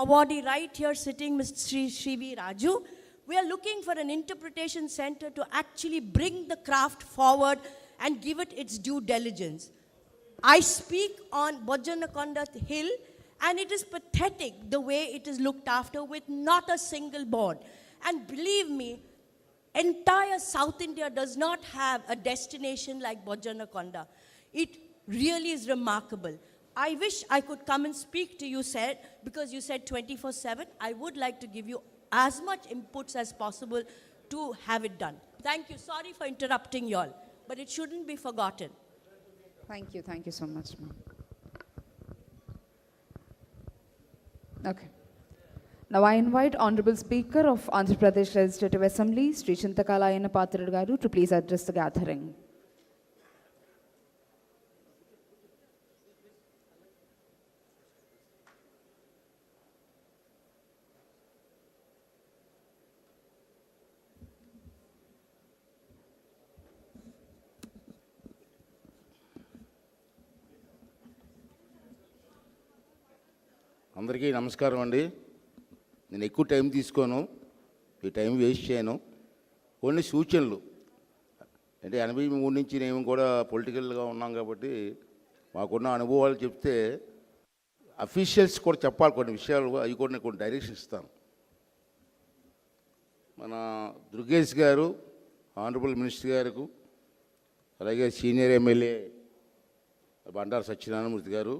awardee right here sitting, Mr. Sri Shrivi Raju. We are looking for an interpretation center to actually bring the craft forward and give it its due diligence. I speak on Bojanakonda Hill, and it is pathetic the way it is looked after with not a single board. And believe me, entire South India does not have a destination like Bojanakonda. It really is remarkable. I wish I could come and speak to you, said, because you said 24 7. I would like to give you as much inputs as possible to have it done. Thank you. Sorry for interrupting you all, but it shouldn't be forgotten. Thank you, thank you so much, ma'am. Okay. Now I invite Honorable Speaker of Andhra Pradesh Legislative Assembly, Sri Chintakala Patradu garu to please address the gathering. అందరికీ నమస్కారం అండి. నేను ఎక్కువ time తీసుకోను ఈ time waste చేయను. కొన్ని సూచనలు అంటే ఎనభై మూడు నుంచి నేను కూడా పొలిటికల్గా ఉన్నాం కాబట్టి మాకున్న అనుభవాలు చెప్తే అఫీషియల్స్ కూడా చెప్పాలి కొన్ని విషయాలు అవి కూడా నేను కొన్ని డైరెక్షన్ ఇస్తాను. మన దుర్గేష్ గారు ఆనరబుల్ మినిస్టర్ గారు అలాగే సీనియర్ ఎమ్మెల్యే బండారు సత్యనారాయణమూర్తి గారు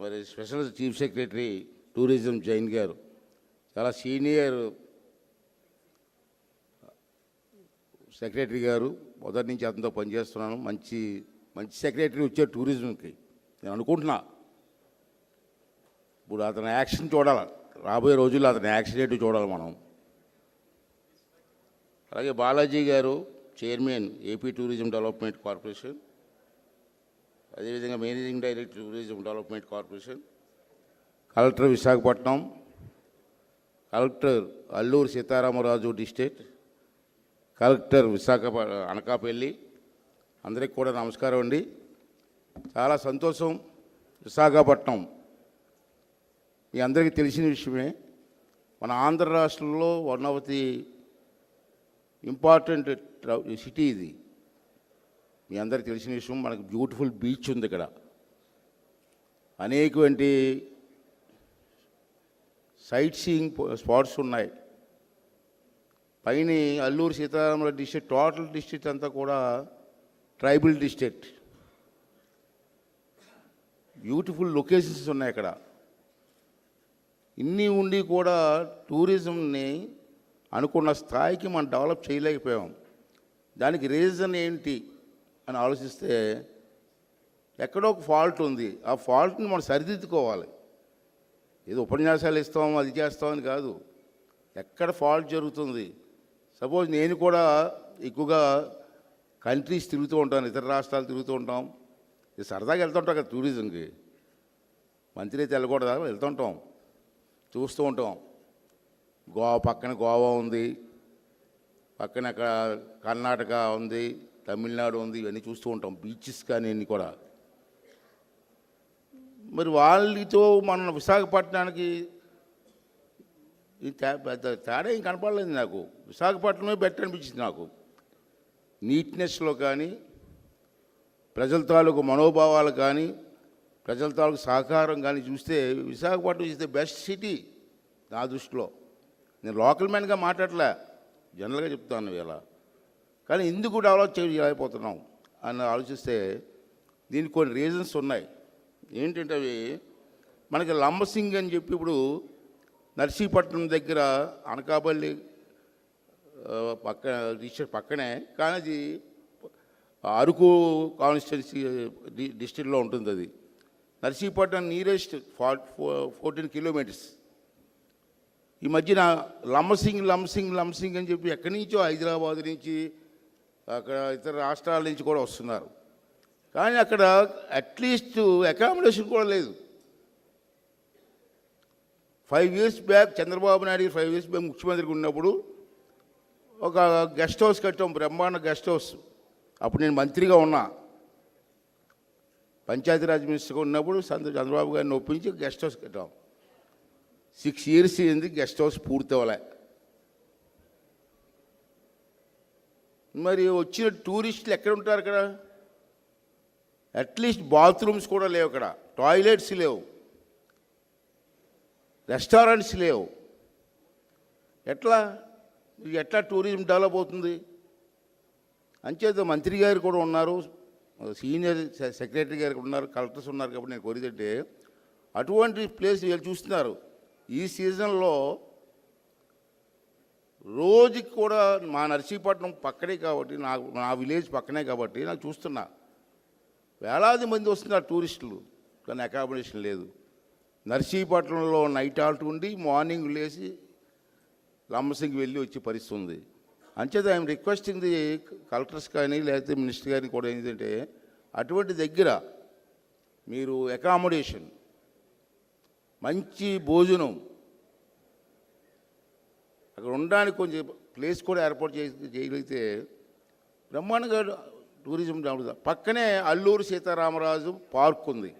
మరి special chief secretary tourism Jain garu. చాలా సీనియర్ సెక్రటరీ గారు. మొదటి నుంచి అతనితో పనిచేస్తున్నాను. మంచి మంచి సెక్రటరీ వచ్చే టూరిజంకి. నేను అనుకుంటున్నా. ఇప్పుడు అతని యాక్షన్ చూడాలి. రాబోయే రోజుల్లో అతని యాక్షన్ ఏంటి చూడాలి మనం. అలాగే Balaji garu chairman AP tourism development corporation. అదేవిధంగా managing director tourism development corporation collector Visakhapatnam collector Alluri Sitaramaraju district collector Visakha Anakapalli అందరికి కూడా నమస్కారం అండి. చాలా సంతోషం విశాఖపట్నం. మీ అందరికీ తెలిసిన విషయమే మన ఆంధ్ర రాష్ట్రంలో one of the important city ఇది. మీ అందరికి తెలిసిన విషయం మనకు బ్యూటిఫుల్ బీచ్ ఉంది ఇక్కడ. అనేకవంటి సైట్ సీయింగ్ స్పాట్స్ ఉన్నాయి. పైన Alluri Sitaramaraju district total district అంతా కూడా ట్రైబల్ డిస్ట్రిక్ట్. బ్యూటిఫుల్ లొకేషన్స్ ఉన్నాయి ఇక్కడ ఇన్ని ఉండి కూడా టూరిజంని అనుకున్న స్థాయికి మనం డెవలప్ చేయలేకపోయాం. దానికి రీజన్ ఏంటి? అని ఆలోచిస్తే ఎక్కడో ఒక ఫాల్ట్ ఉంది. ఆ ఫాల్ట్ని మనం సరిదిద్దుకోవాలి. ఏదో ఉపన్యాసాలు ఇస్తాం అది చేస్తామని కాదు. ఎక్కడ ఫాల్ట్ జరుగుతుంది? సపోజ్ నేను కూడా ఎక్కువగా కంట్రీస్ తిరుగుతూ ఉంటాను ఇతర రాష్ట్రాలు తిరుగుతూ ఉంటాం. ఇది సరదాగా వెళ్తుంటాం కదా టూరిజంకి మంత్రి అయితే వెళ్ళకూడదా వెళ్తుంటాం. చూస్తూ ఉంటాం. గోవా పక్కన గోవా ఉంది. పక్కన అక్కడ కర్ణాటక ఉంది. తమిళనాడు ఉంది ఇవన్నీ చూస్తూ ఉంటాం. బీచెస్ కానీ అన్నీ కూడా. మరి వాళ్ళతో మన విశాఖపట్నానికి ఈ పెద్ద తేడా ఏం కనపడలేదు నాకు. విశాఖపట్నమే బెటర్ అనిపించింది నాకు. నీట్నెస్లో కానీ ప్రజల తాలూకు మనోభావాలు కానీ ప్రజల తాలూకు సహకారం కానీ చూస్తే Visakhapatnam is the best city నా దృష్టిలో. నేను లోకల్ మ్యాన్గా మాట్లాడలే. జనరల్గా చెప్తాను ఇలా కానీ ఎందుకు డెవలప్ చేయలేకపోతున్నాం అని ఆలోచిస్తే దీనికి కొన్ని రీజన్స్ ఉన్నాయి. ఏంటంటే అవి మనకి లంబసింగ్ అని చెప్పి ఇప్పుడు నర్సీపట్నం దగ్గర అనకాపల్లి పక్క డిస్ట్రిక్ట్ పక్కనే కానీ అది అరకు కాన్స్టిట్యున్సీ డిస్ట్రిక్ట్లో ఉంటుంది అది. Narsipatnam nearest far fourteen kilometres. ఈ మధ్యన లంబసింగ్ లంబసింగ్ లంబసింగ్ అని చెప్పి ఎక్కడి నుంచో హైదరాబాద్ నుంచి అక్కడ ఇతర రాష్ట్రాల నుంచి కూడా వస్తున్నారు. కానీ అక్కడ అట్లీస్ట్ అకామిడేషన్ కూడా లేదు. Five years back Chandrababu Naidu five years back ముఖ్యమంత్రికి ఉన్నప్పుడు ఒక గెస్ట్ హౌస్ కట్టాం బ్రహ్మాండ గెస్ట్ హౌస్ అప్పుడు నేను మంత్రిగా ఉన్నా. పంచాయతీరాజ్ మినిస్టర్గా ఉన్నప్పుడు చంద్ర చంద్రబాబు గారిని ఒప్పించి గెస్ట్ హౌస్ కట్టాం. సిక్స్ ఇయర్స్ అయింది గెస్ట్ హౌస్ పూర్తి అవ్వలే. మరి వచ్చిన టూరిస్టులు ఎక్కడ ఉంటారు అక్కడ? అట్లీస్ట్ బాత్రూమ్స్ కూడా లేవు అక్కడ. టాయిలెట్స్ లేవు. రెస్టారెంట్స్ లేవు. ఎట్లా? ఎట్లా టూరిజం డెవలప్ అవుతుంది? అంచేత మంత్రి గారు కూడా ఉన్నారు. సీనియర్ సెక్రటరీ గారు కూడా ఉన్నారు. కలెక్టర్స్ ఉన్నారు కాబట్టి నేను కోరిదంటే అటువంటి ప్లేస్ వీళ్ళు చూస్తున్నారు. ఈ సీజన్లో రోజుకి కూడా మా నర్సీపట్నం పక్కనే కాబట్టి నా నా విలేజ్ పక్కనే కాబట్టి నాకు చూస్తున్నా. వేలాది మంది వస్తున్నారు టూరిస్టులు కానీ అకామిడేషన్ లేదు. నర్సీపట్నంలో నైట్ ఆల్ట్ ఉండి మార్నింగ్ లేచి లంబసింగ్ వెళ్ళి వచ్చే పరిస్థితి ఉంది. అంచేత ఐఎమ్ రిక్వెస్టింగ్ ది కలెక్టర్స్ కానీ లేకపోతే మినిస్టర్ కానీ కూడా ఏంటంటే అటువంటి దగ్గర మీరు అకామిడేషన్ మంచి భోజనం అక్కడ ఉండడానికి కొంచెం ప్లేస్ కూడా ఏర్పాటు చేసి చేయగలిగితే బ్రహ్మాండంగా టూరిజం డెవలప్ పక్కనే అల్లూరు సీతారామరాజు పార్క్ ఉంది.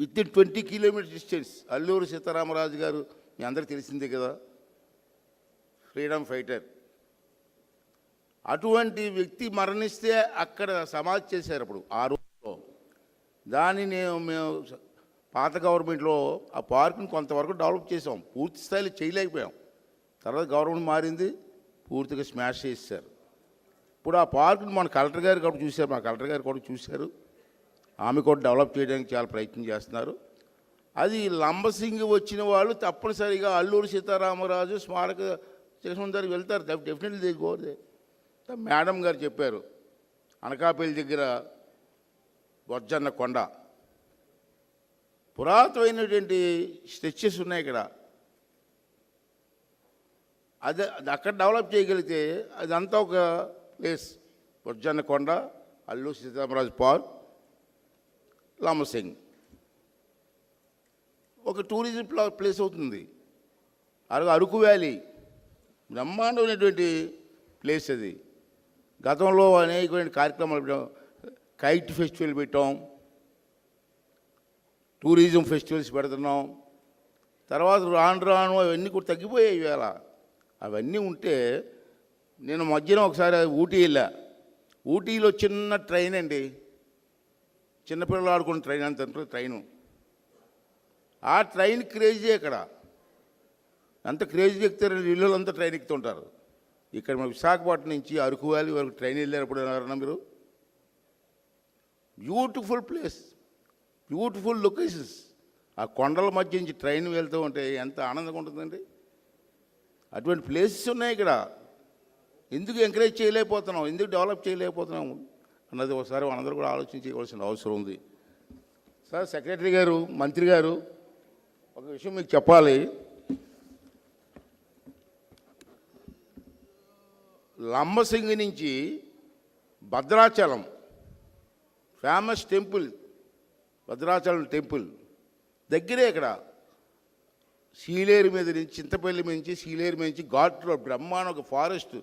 Within twenty kilometre distance. Alluri Sitaramaraju garu మీ అందరికి తెలిసిందే కదా. Freedom fighter. అటువంటి వ్యక్తి మరణిస్తే అక్కడ సమాధి చేశారు అప్పుడు ఆ రోజులో దాన్ని నేను మేము పాత గవర్నమెంట్లో ఆ పార్కుని కొంతవరకు డెవలప్ చేసాం పూర్తి స్థాయిలో చేయలేకపోయాం. తర్వాత గవర్నమెంట్ మారింది పూర్తిగా స్మాష్ చేశారు ఇప్పుడు ఆ పార్కును మన కలెక్టర్ గారు కూడా చూశారు మా కలెక్టర్ గారు కూడా చూశారు. ఆమె కూడా డెవలప్ చేయడానికి చాలా ప్రయత్నం చేస్తున్నారు. అది లంబసింగి వచ్చిన వాళ్ళు తప్పనిసరిగా అల్లూరు సీతారామరాజు స్మారక చిహ్నం వెళ్తారు. డెఫినెట్లీ దే మేడం గారు చెప్పారు అనకాపల్లి దగ్గర బొజ్జన్న కొండ. పురాతనమైనటువంటి స్ట్రెచెస్ ఉన్నాయి ఇక్కడ. అది అది అక్కడ డెవలప్ చేయగలిగితే అదంతా ఒక ప్లేస్. బొజ్జన్న కొండ అల్లు సీతారామరాజు పార్క్ లామసింగ్ ఒక టూరిజం ప్లా- ప్లేస్ అవుతుంది. అలాగే అరకు వ్యాలీ బ్రహ్మాండమైనటువంటి ప్లేస్ అది. గతంలో అనేకమైన కార్యక్రమాలు పెట్టాం. కైట్ ఫెస్టివల్ పెట్టాం. టూరిజం ఫెస్టివల్స్ పెడుతున్నాం. తర్వాత రాను రాను అవన్నీ కూడా తగ్గిపోయాయి ఇవాళ. అవన్నీ ఉంటే నేను మధ్యన ఒకసారి ఊటీ వెళ్ళా. ఊటీలో చిన్న ట్రైన్ అండి. చిన్నపిల్లలు ఆడుకున్న ట్రైన్ అంత ట్రైను. ఆ ట్రైన్ క్రేజీ ఇక్కడ అంత క్రేజీ ఎక్కుతారు ఇల్లులంతా ట్రైన్ ఎక్కుతుంటారు. ఇక్కడ మన విశాఖపట్నం నుంచి అరకు వ్యాలీ వరకు ట్రైన్ వెళ్ళారప్పుడు ఎవరన్నా మీరు? బ్యూటిఫుల్ ప్లేస్ బ్యూటిఫుల్ లొకేషన్స్ ఆ కొండల మధ్య నుంచి ట్రైన్ వెళ్తూ ఉంటే ఎంత ఆనందంగా ఉంటుందండి. అటువంటి ప్లేసెస్ ఉన్నాయి ఇక్కడ. ఎందుకు ఎంకరేజ్ చేయలేకపోతున్నాం ఎందుకు డెవలప్ చేయలేకపోతున్నాం అన్నది ఒకసారి మనందరూ కూడా ఆలోచన చేయవలసిన అవసరం ఉంది. సార్ సెక్రటరీ గారు మంత్రి గారు ఒక విషయం మీకు చెప్పాలి. లంబసింగి నుంచి Bhadrachalam famous temple Bhadrachalam temple దగ్గరే ఇక్కడ. సీలేరు మీద నుంచి చింతపల్లి నుంచి సీలేరు నుంచి ఘాట్ రోడ్ బ్రహ్మాండ ఒక ఫారెస్ట్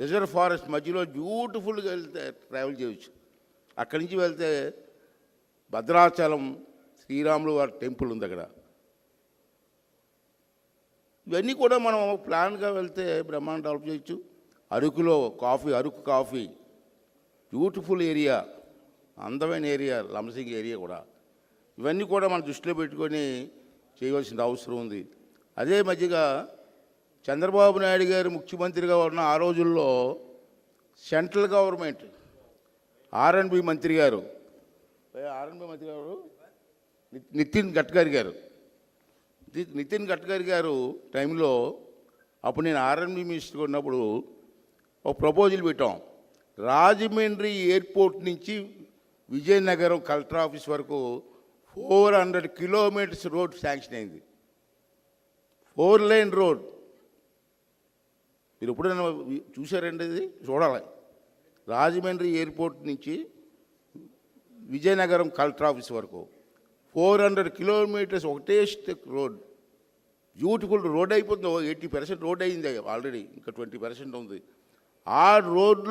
రిజర్వ్ ఫారెస్ట్ మధ్యలో బ్యూటిఫుల్గా వెళ్తే ట్రావెల్ చేయవచ్చు అక్కడి నుంచి వెళ్తే భద్రాచలం శ్రీరాములు వారి టెంపుల్ ఉంది అక్కడ. ఇవన్నీ కూడా మనం ప్లాన్గా వెళ్తే బ్రహ్మాండ డెవలప్ చేయొచ్చు. అరకులో coffee Araku coffee beautiful area అందమైన ఏరియా లంబసింగి ఏరియా కూడా. ఇవన్నీ కూడా మనం దృష్టిలో పెట్టుకొని చేయవలసిన అవసరం ఉంది. అదే మధ్యగా చంద్రబాబు నాయుడు గారు ముఖ్యమంత్రిగా ఉన్న ఆ రోజుల్లో సెంట్రల్ గవర్నమెంట్ ఆర్ఎన్బి మంత్రి గారు ఆర్ఎన్బి మంత్రి గారు? నితిన్ గడ్కరీ గారు. నితిన్ గడ్కరీ గారు టైంలో అప్పుడు నేను ఆర్ఎన్బి మినిస్టర్ ఉన్నప్పుడు ఒక ప్రపోజల్ పెట్టాం. రాజమండ్రి ఎయిర్పోర్ట్ నుంచి విజయనగరం కలెక్టర్ ఆఫీస్ వరకు four hundred kilometres road sanction అయింది. Four lane road. మీరు ఎప్పుడైనా చూసారండి ఇది? చూడాలి. రాజమండ్రి ఎయిర్పోర్ట్ నుంచి విజయనగరం కలెక్టర్ ఆఫీస్ వరకు. ఫోర్ హండ్రెడ్ కిలోమీటర్స్ ఒకటే స్టెక్ రోడ్. బ్యూటిఫుల్ రోడ్ అయిపోతుంది. ఎయిటీ పర్సెంట్ రోడ్ అయింది ఆల్రెడీ. ఇంకా ట్వంటీ పర్సెంట్ ఉంది. ఆ రోడ్లో